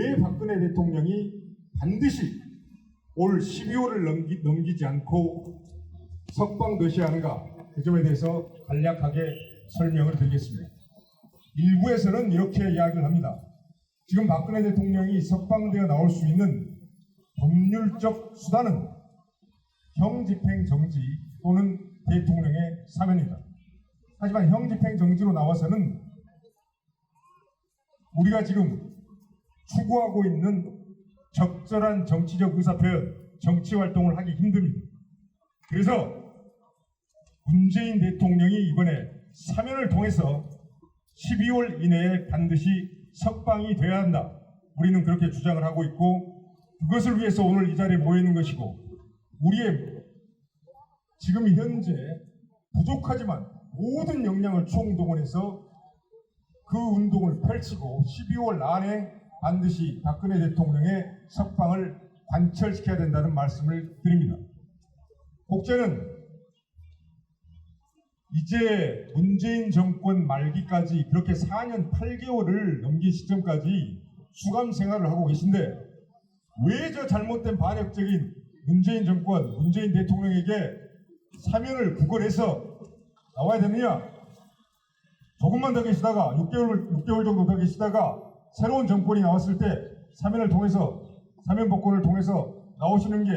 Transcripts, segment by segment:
왜 박근혜 대통령이 반드시 올 12월을 넘기, 넘기지 않고 석방되셔야 하는가 그 점에 대해서 간략하게 설명을 드리겠습니다. 일부에서는 이렇게 이야기를 합니다. 지금 박근혜 대통령이 석방되어 나올 수 있는 법률적 수단은 형집행 정지 또는 대통령의 사면이다. 하지만 형집행 정지로 나와서는 우리가 지금 추구하고 있는 적절한 정치적 의사표현, 정치 활동을 하기 힘듭니다. 그래서 문재인 대통령이 이번에 사면을 통해서 12월 이내에 반드시 석방이 돼야 한다. 우리는 그렇게 주장을 하고 있고 그것을 위해서 오늘 이 자리에 모여 있는 것이고 우리의 지금 현재 부족하지만 모든 역량을 총동원해서 그 운동을 펼치고 12월 안에 반드시 박근혜 대통령의 석방을 관철시켜야 된다는 말씀을 드립니다. 국제는 이제 문재인 정권 말기까지 그렇게 4년 8개월을 넘긴 시점까지 수감 생활을 하고 계신데 왜 저 잘못된 반역적인 문재인 정권, 문재인 대통령에게 사면을 구걸해서 나와야 되느냐? 조금만 더 계시다가 6개월, 6개월 정도 더 계시다가 새로운 정권이 나왔을 때 사면을 통해서 사면 복권을 통해서 나오시는 게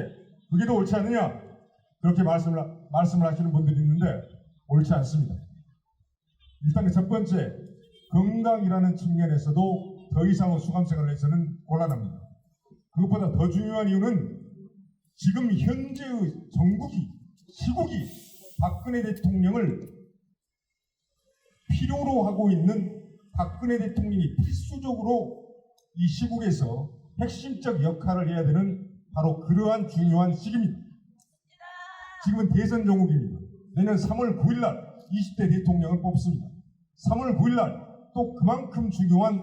그게 더 옳지 않느냐? 그렇게 말씀을, 말씀을 하시는 분들이 있는데 옳지 않습니다. 일단 첫 번째, 건강이라는 측면에서도 더 이상의 수감 생활을 해서는 곤란합니다. 그것보다 더 중요한 이유는 지금 현재의 정국이, 시국이 박근혜 대통령을 필요로 하고 있는 박근혜 대통령이 필수적으로 이 시국에서 핵심적 역할을 해야 되는 바로 그러한 중요한 시기입니다. 지금은 대선 정국입니다. 내년 3월 9일 날 20대 대통령을 뽑습니다. 3월 9일 날 또 그만큼 중요한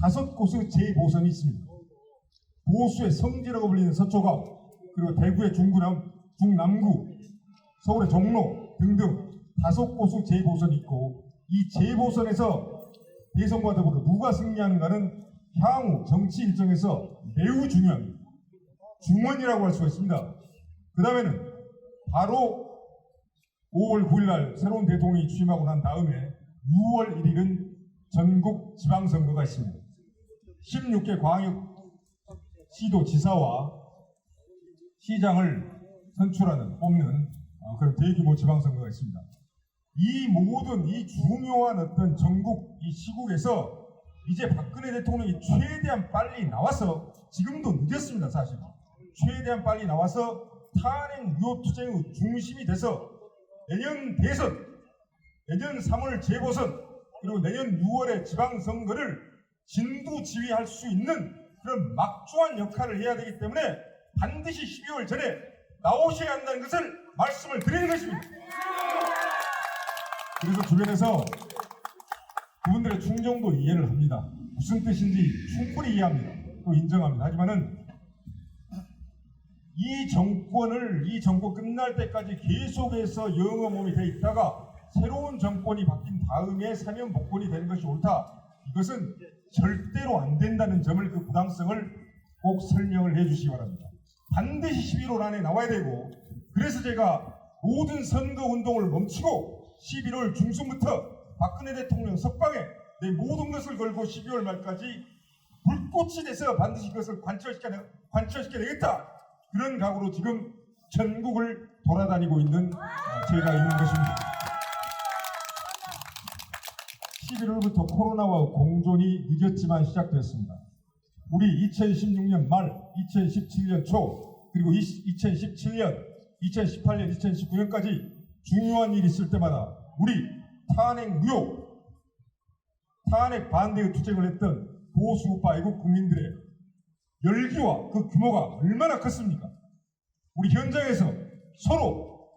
다섯 곳의 재보선이 있습니다. 보수의 성지라고 불리는 서초갑, 그리고 대구의 중구남, 중남구, 서울의 종로 등등 다섯 곳의 재보선이 있고 이 재보선에서 대선과 더불어 누가 승리하는가는 향후 정치 일정에서 매우 중요합니다. 중원이라고 할 수가 있습니다. 그 다음에는 바로 5월 9일 날 새로운 대통령이 취임하고 난 다음에 6월 1일은 전국 지방선거가 있습니다. 16개 광역 시도 지사와 시장을 선출하는 뽑는 어, 그런 대규모 지방선거가 있습니다. 이 모든 이 중요한 어떤 전국 이 시국에서 이제 박근혜 대통령이 최대한 빨리 나와서 지금도 늦었습니다 사실 최대한 빨리 나와서 탄핵 유효 투쟁의 중심이 돼서 내년 대선 내년 3월 재보선 그리고 내년 6월의 지방선거를 진두지휘할 수 있는 그런 막중한 역할을 해야 되기 때문에 반드시 12월 전에 나오셔야 한다는 것을 말씀을 드리는 것입니다. 그래서 주변에서 그분들의 충정도 이해를 합니다. 무슨 뜻인지 충분히 이해합니다. 또 인정합니다. 하지만은 이 정권을 이 정권 끝날 때까지 계속해서 영어 몸이 돼 있다가 새로운 정권이 바뀐 다음에 사면 복권이 되는 것이 옳다. 이것은 절대로 안 된다는 점을 그 부당성을 꼭 설명을 해 주시기 바랍니다. 반드시 11월 안에 나와야 되고 그래서 제가 모든 선거 운동을 멈추고 11월 중순부터 박근혜 대통령 석방에 내 모든 것을 걸고 12월 말까지 불꽃이 돼서 반드시 그것을 관철시켜, 관철시켜 내겠다. 그런 각오로 지금 전국을 돌아다니고 있는 어, 제가 있는 것입니다. 11월부터 코로나와 공존이 늦었지만 시작됐습니다. 우리 2016년 말, 2017년 초, 그리고 2017년, 2018년, 2019년까지 중요한 일이 있을 때마다 우리 탄핵 무효, 탄핵 반대의 투쟁을 했던 보수우파 애국 국민들의 열기와 그 규모가 얼마나 컸습니까? 우리 현장에서 서로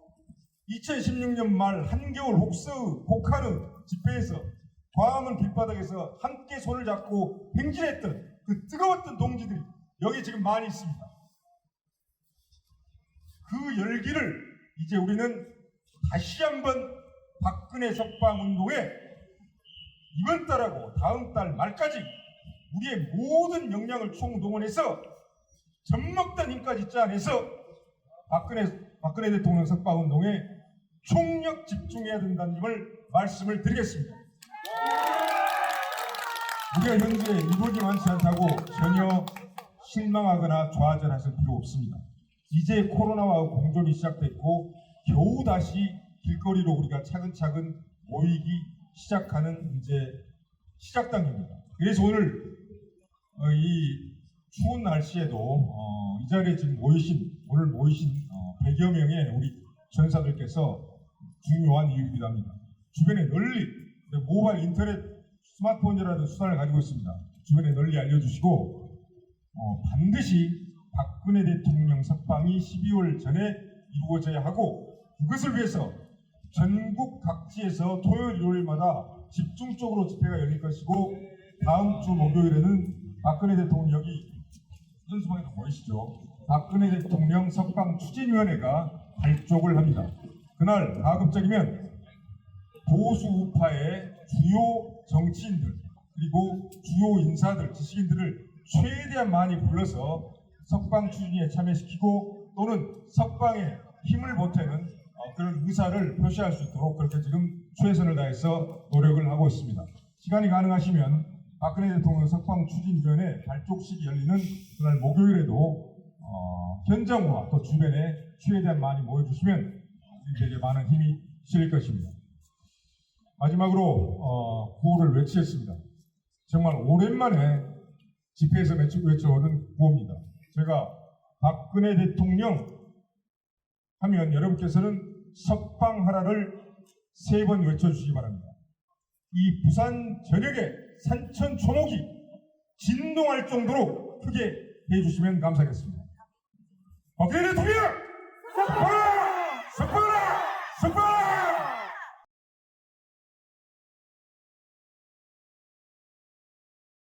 2016년 말 한겨울 혹서 혹하는 집회에서 광화문 길바닥에서 함께 손을 잡고 행진했던 그 뜨거웠던 동지들이 여기 지금 많이 있습니다. 그 열기를 이제 우리는 다시 한번 박근혜 석방 운동에 이번 달하고 다음 달 말까지 우리의 모든 역량을 총동원해서 젖먹던 힘까지 짜내서 박근혜 박근혜 대통령 석방 운동에 총력 집중해야 된다는 점을 말씀을 드리겠습니다. 우리가 현재 이루어지 많지 않다고 전혀 실망하거나 좌절하실 필요 없습니다. 이제 코로나와 공존이 시작됐고 겨우 다시 길거리로 우리가 차근차근 모이기 시작하는 이제 시작 단계입니다. 그래서 오늘 어, 이 추운 날씨에도 어, 이 자리에 지금 모이신 오늘 모이신 어, 100여 명의 우리 전사들께서 중요한 이유이기도 합니다. 주변에 널리 모바일 인터넷 스마트폰이라는 수단을 가지고 있습니다. 주변에 널리 알려주시고 어, 반드시 박근혜 대통령 석방이 12월 전에 이루어져야 하고 그것을 위해서 전국 각지에서 토요일 일요일마다 집중적으로 집회가 열릴 것이고 다음 주 목요일에는 박근혜 대통령 여기 현수방에 보이시죠? 박근혜 대통령 석방 추진위원회가 발족을 합니다. 그날 가급적이면 보수 우파의 주요 정치인들 그리고 주요 인사들 지식인들을 최대한 많이 불러서 석방 추진에 참여시키고 또는 석방에 힘을 보태는 어, 그런 의사를 표시할 수 있도록 그렇게 지금 최선을 다해서 노력을 하고 있습니다. 시간이 가능하시면 박근혜 대통령 석방 추진위원회 발족식이 열리는 그날 목요일에도 어, 현장과 또 주변에 최대한 많이 모여주시면 우리에게 많은 힘이 실릴 것입니다. 마지막으로 어, 구호를 외치겠습니다. 정말 오랜만에 집회에서 외쳐, 외쳐오는 구호입니다. 제가 박근혜 대통령 하면 여러분께서는 석방하라를 세 번 외쳐주시기 바랍니다. 이 부산 전역의 산천 초목이 진동할 정도로 크게 해주시면 감사하겠습니다. 박근혜 대통령! 석방하라! 석방하라! 석방